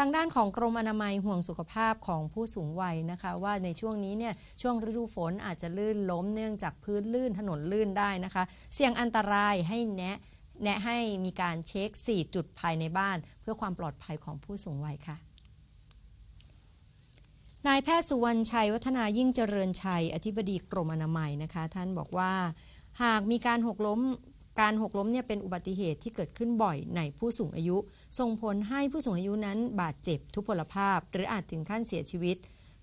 ทางด้านของกรมอนามัยห่วงสุขภาพของผู้สูงวัยนะคะ ว่าในช่วงนี้เนี่ยช่วงฤดูฝนอาจจะลื่นล้มเนื่องจากพื้นลื่นถนนลื่นได้นะคะ เสี่ยงอันตรายให้แนะแนะให้มีการเช็ค 4 จุดภายในบ้าน เพื่อความปลอดภัยของผู้สูงวัยค่ะนายแพทย์สุวรรณชัย วัฒนายิ่งเจริญชัย อธิบดีกรมอนามัยนะคะ ท่านบอกว่า หากมีการหกล้ม การหกล้มเนี่ยเป็นอุบัติเหตุที่เกิดขึ้นบ่อยในผู้สูงอายุ ส่งผลให้ผู้สูงอายุนั้นบาดเจ็บทุพพลภาพ หรืออาจถึงขั้นเสียชีวิต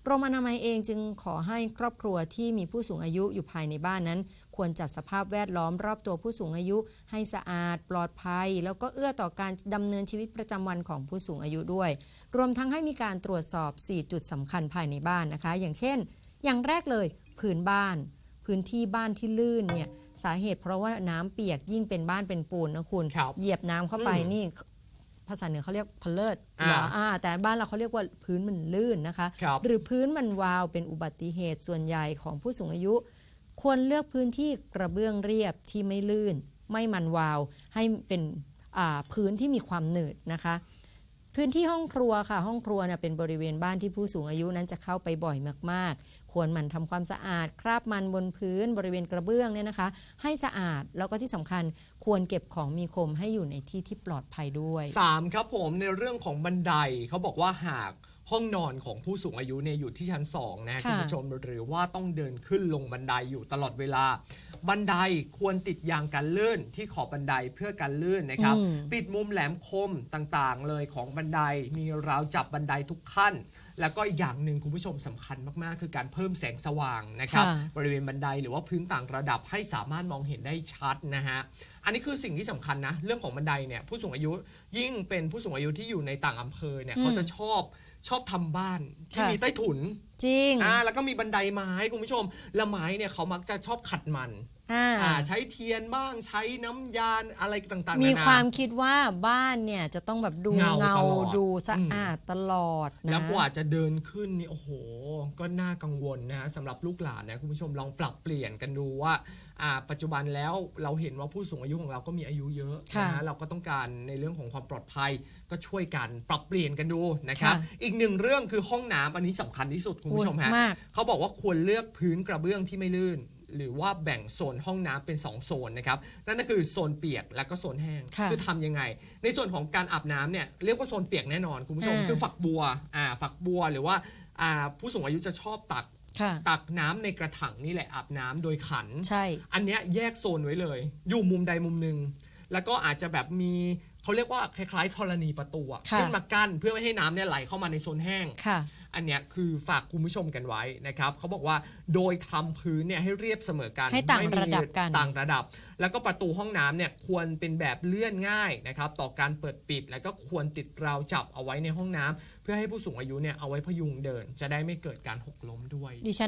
กรมอนามัยเองจึงขอให้ครอบครัวที่มีผู้สูงอายุอยู่ภายในบ้านนั้น ควรจัดสภาพแวดล้อมรอบตัวผู้สูงอายุ ให้สะอาด ปลอดภัย แล้วก็เอื้อต่อการดำเนินชีวิตประจำวันของผู้สูงอายุด้วย รวมทั้งให้มีการตรวจสอบ 4 จุดสำคัญภายในบ้านนะคะ อย่างเช่น อย่างแรกเลย พื้นบ้าน พื้นที่บ้านที่ลื่นเนี่ยสาเหตุเพราะว่าน้ำเปียกยิ่งเป็นบ้านเป็นปูนนะคุณครับเหยียบน้ำเข้าไปอืมนี่ภาษาเหนือเขาเรียกพะเลิดอ่าเหรออ่าแต่บ้านเราเขาเรียกว่าพื้นมันลื่นนะคะครับหรือพื้นมันวาวเป็นอุบัติเหตุส่วนใหญ่ของผู้สูงอายุ ควรเลือกพื้นที่กระเบื้องเรียบที่ไม่ลื่น ไม่มันวาว ให้เป็นอ่าพื้นที่มีความหนืดนะคะ พื้นที่ห้องครัวค่ะ ห้องครัวเนี่ยเป็นบริเวณบ้านที่ผู้สูงอายุนั้นจะเข้าไปบ่อยมาก ๆ ควรหมั่นทำความสะอาด คราบมันบนพื้นบริเวณกระเบื้องเนี่ยนะคะ ให้สะอาดแล้วก็ที่สำคัญควรเก็บของมีคมให้อยู่ในที่ที่ปลอดภัยด้วยสามครับผมในเรื่องของบันไดเขาบอกว่าหาก ห้องนอนของผู้สูงอายุเนี่ยอยู่ที่ชั้น 2 นะค่ะคุณผู้ชมหรือว่าต้องเดินขึ้นลงบันไดอยู่ตลอดเวลา บันไดควรติดยางกันลื่นที่ขอบบันไดเพื่อกันลื่นนะครับอืมปิดมุมแหลมคมต่างๆ เลยของบันไดมีราวจับบันไดทุกขั้นแล้วก็อีกอย่างหนึ่งคุณผู้ชมสำคัญมากๆ คือการเพิ่มแสงสว่างนะครับค่ะบริเวณบันไดหรือว่าพื้นต่างระดับให้สามารถมองเห็นได้ชัดนะฮะอันนี้คือสิ่งที่สำคัญนะเรื่องของบันไดเนี่ยผู้สูงอายุยิ่งเป็นผู้สูงอายุที่อยู่ในต่างอำเภอเนี่ยอืมเขาจะชอบชอบทำบ้านที่ค่ะมีใต้ถุน จริง อ่าแล้วก็มีบันไดไม้คุณผู้ชมและไม้เนี่ยเขามักจะชอบขัดมันอ่าอ่าใช้เทียนบ้างใช้น้ำยาอะไรต่างๆ มีนานาความคิดว่าบ้านเนี่ยจะต้องแบบดูเงาเงาตลอดดูสะอาดตลอดนะแล้วกว่าจะเดินขึ้นนี่โอ้โห ก็น่ากังวลนะฮะสำหรับลูกหลานนะคุณผู้ชมลองปรับเปลี่ยนกันดูว่าอ่าปัจจุบันแล้วเราเห็นว่าผู้สูงอายุของเราก็มีอายุเยอะค่ะนะฮะเราก็ต้องการในเรื่องของความปลอดภัยก็ช่วยกันปรับเปลี่ยนกันดูนะครับค่ะอีกหนึ่งเรื่องคือห้องน้ำอันนี้สำคัญที่สุดคุณผู้ชมฮะโอ้ยมากเขาบอกว่าควรเลือกพื้นกระเบื้องที่ไม่ลื่น หรือว่าแบ่งโซนห้องน้ำเป็น 2 โซนนะครับนั่นก็คือโซนเปียกและก็โซนแห้งค่ะอทำยังไง ในส่วนของการอาบน้ำเนี่ยเรียกว่าโซนเปียกแน่นอนคุณผู้ชมอ่าคือฝักบัวอ่าฝักบัวหรือว่าอ่าผู้สูงอายุจะชอบตักค่ะตักน้ำในกระถางนี่แหละอาบน้ำโดยขัน ใช่ อันเนี้ยแยกโซนไว้เลย อยู่มุมใดมุมหนึ่ง แล้วก็อาจจะแบบมีเขาเรียกว่าคล้ายๆธรณีประตูอะค่ะขึ้นมากั้นเพื่อไม่ให้น้ำเนี่ยไหลเข้ามาในโซนแห้งค่ะ อันเนี้ยคือฝากคุณผู้ชมกันไว้นะครับเขาบอกว่าโดยทำพื้นเนี่ยให้เรียบเสมอกันให้ต่างไม่มีระดับกันต่างระดับ แล้วก็ประตูห้องน้ำเนี่ยควรเป็นแบบเลื่อนง่ายนะครับต่อการเปิดปิด แล้วก็ควรติดราวจับเอาไว้ในห้องน้ำเพื่อให้ผู้สูงอายุเนี่ยเอาไว้พยุงเดิน จะได้ไม่เกิดการหกล้มด้วยดิฉัน